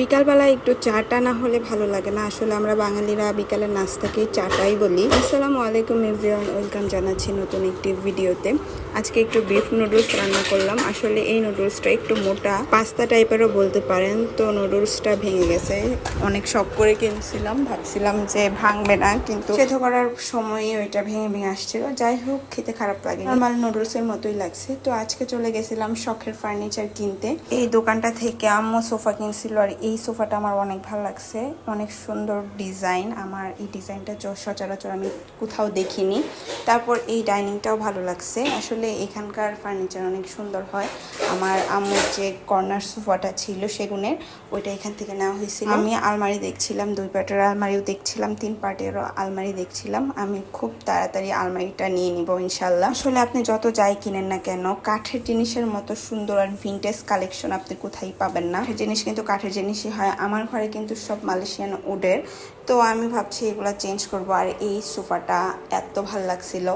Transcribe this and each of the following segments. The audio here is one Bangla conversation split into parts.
বিকালবেলা একটু চাটা না হলে ভালো লাগে না। আসলে আমরা বাঙালিরা বিকালের নাস্তাকে চাটাই বলি। আসসালামু আলাইকুম এভরিওয়ান, ওয়েলকাম জানাচ্ছি নতুন একটি ভিডিওতে। আজকে একটু বিফ নুডলস রান্না করলাম। আসলে এই নুডলসটা একটু মোটা, পাস্তা টাইপেরও বলতে পারেন। তো নুডলসটা ভেঙে গেছে। অনেক শখ করে কিনছিলাম। ভাবছিলাম যে ভাঙবে না, কিন্তু সেদ্ধ করার সময় ওইটা ভেঙে ভেঙে আসছিল। যাই হোক, খেতে খারাপ লাগে নর্মাল নুডলসের মতোই লাগছে। তো আজকে চলে গেছিলাম শখের ফার্নিচার কিনতে। এই দোকানটা থেকে আম্মু সোফা কিনছিল আর এই সোফাটা আমার অনেক ভালো লাগছে। অনেক সুন্দর ডিজাইন। আমার এই ডিজাইনটা সচরাচর আমি কোথাও দেখিনি। তারপর এই ডাইনিংটাও ভালো লাগছে। আসলে এখানকার ফার্নিচার অনেক সুন্দর হয়। আমার আম্মুর যে কর্নার সোফাটা ছিল সেগুনের ওইটা এখান থেকে নেওয়া হয়েছিল। আমি আলমারি দেখছিলাম দুই পার্টের আলমারিও দেখছিলাম তিন পার্টেরও আলমারি দেখছিলাম। আমি খুব তাড়াতাড়ি আলমারিটা নিয়ে নিব ইনশাল্লাহ আসলে আপনি যত যাই কিনেন না কেন কাঠের জিনিসের মতো সুন্দর আর ভিনটেজ কালেকশন আপনি কোথায় পাবেন না। কাঠের জিনিস কিন্তু কাঠের জিনিসই হয়। আমার ঘরে কিন্তু সব মালয়েশিয়ান উডের। তো আমি ভাবছি এগুলো চেঞ্জ করব। আর এই সোফাটা এত ভালো লাগছিল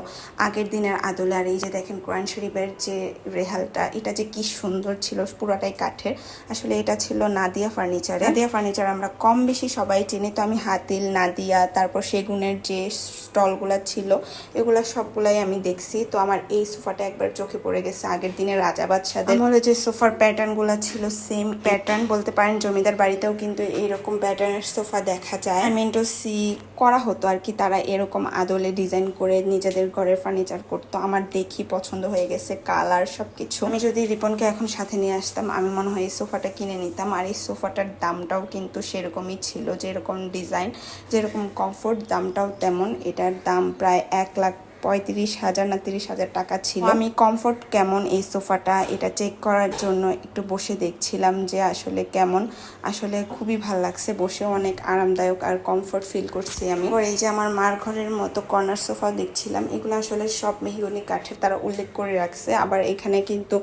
আগের দিনের আদলে আর এই যে দেখেন কোরআন শরীফের যে রেহালটা এটা যে কি সুন্দর ছিল পুরাটাই কাঠের। আসলে এটা ছিল নাদিয়া ফার্নিচার নাদিয়া ফার্নিচার আমরা কম বেশি সবাই চিনি তো আমি হাতিল নাদিয়া তারপর সেগুনের যে স্টলগুলো ছিল এগুলো সবগুলাই আমি দেখছি। তো আমার এই সোফাটা একবার চোখে পড়ে গেছে আগের দিনে রাজা বাদশাদের। আমলে যে সোফার প্যাটার্নগুলো ছিল সেম প্যাটার্ন বলতে পারেন জমিদার বাড়িতেও কিন্তু এইরকম প্যাটার্নের সোফা দেখা যায়। মেন্টো সি করা হতো আর কি তারা এরকম আদলে ডিজাইন করে নিজেদের ঘরের ফার্নিচার করতো। আমার দেখি পছন্দ হয়ে গেছে কালার সব কিছু আমি যদি রিপনকে এখন সাথে নিয়ে আসতাম, আমি মনে হয় এই সোফাটা কিনে নিতাম। আর এই সোফাটার দামটাও কিন্তু সেরকমই ছিল। যেরকম ডিজাইন যেরকম কমফোর্ট দামটাও তেমন। এটার দাম প্রায় এক লাখ পঁয়ত্রিশ হাজার না তিরিশ হাজার টাকা ছিল। আমি কমফোর্ট কেমন এই সোফাটা? এটা চেক করার জন্য একটু বসে দেখছিলাম যে আসলে কেমন। আসলে খুবই ভালো লাগছে বসে অনেক আরামদায়ক আর কমফোর্ট ফিল করছি আমি। এই যে আমার মার ঘরের মতো কর্নার সোফা দেখছিলাম এগুলো আসলে সব মেহগনি কাঠের তারা উল্লেখ করে রাখছে। আবার এখানে কিন্তু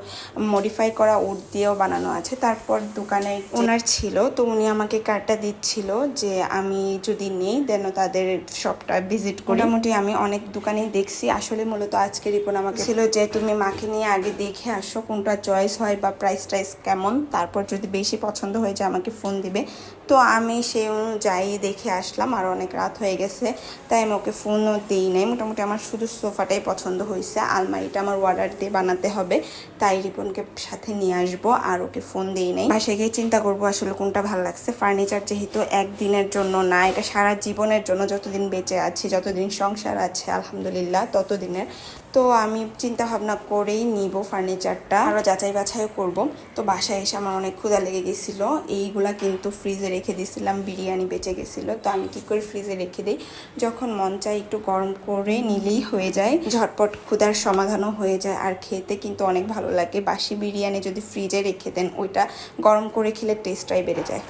মডিফাই করা উড দিয়েও বানানো আছে। তারপর দোকানে ওনার ছিল তো উনি আমাকে কার্ডটা দিচ্ছিল যে আমি যদি নেই দেন তাদের শপটা ভিজিট করি। মোটামুটি আমি অনেক দোকানেই দেখছি, আসলে মূলত আজকে রিপন আমাকে ছিল যে, তুমি মাকে নিয়ে আগে দেখে আসো কোনটা চয়েস হয় বা প্রাইস টাইস কেমন, তারপর যদি বেশি পছন্দ হয়ে যায় আমাকে ফোন দিবে। তো আমি সেই অনুযায়ী দেখে আসলাম, আর অনেক রাত হয়ে গেছে, তাই আমি ওকে ফোনও দিই নাই। মোটামুটি আমার শুধু সোফাটাই পছন্দ হয়েছে, আলমারিটা আমার অর্ডার দিয়ে বানাতে হবে, তাই রিপনকে সাথে নিয়ে আসব, আর ওকে ফোন দিই নাই। বাসে গিয়ে চিন্তা করব আসলে কোনটা ভালো লাগছে। ফার্নিচার যেহেতু একদিনের জন্য না, এটা সারা জীবনের জন্য যতদিন বেঁচে আছি, যতদিন সংসার আছে আলহামদুলিল্লাহ ততদিনের। তো আমি চিন্তা ভাবনা করেই নিব ফার্নিচারটা আরও যাচাই বাছাইও করব। তো বাসায় এসে আমার অনেক ক্ষুধা লেগে গেছিল। এইগুলা কিন্তু ফ্রিজে রেখে দিয়েছিলাম, বিরিয়ানি বেঁচে গেছিল। তো আমি কি করে ফ্রিজে রেখে দিই? যখন মন চাই একটু গরম করে নিলেই হয়ে যায়। ঝটপট ক্ষুধার সমাধানও হয়ে যায়। আর খেতে কিন্তু অনেক ভালো লাগে। বাসি বিরিয়ানি যদি ফ্রিজে রেখে দেন, ওইটা গরম করে খেলে টেস্টটাই বেড়ে যায়।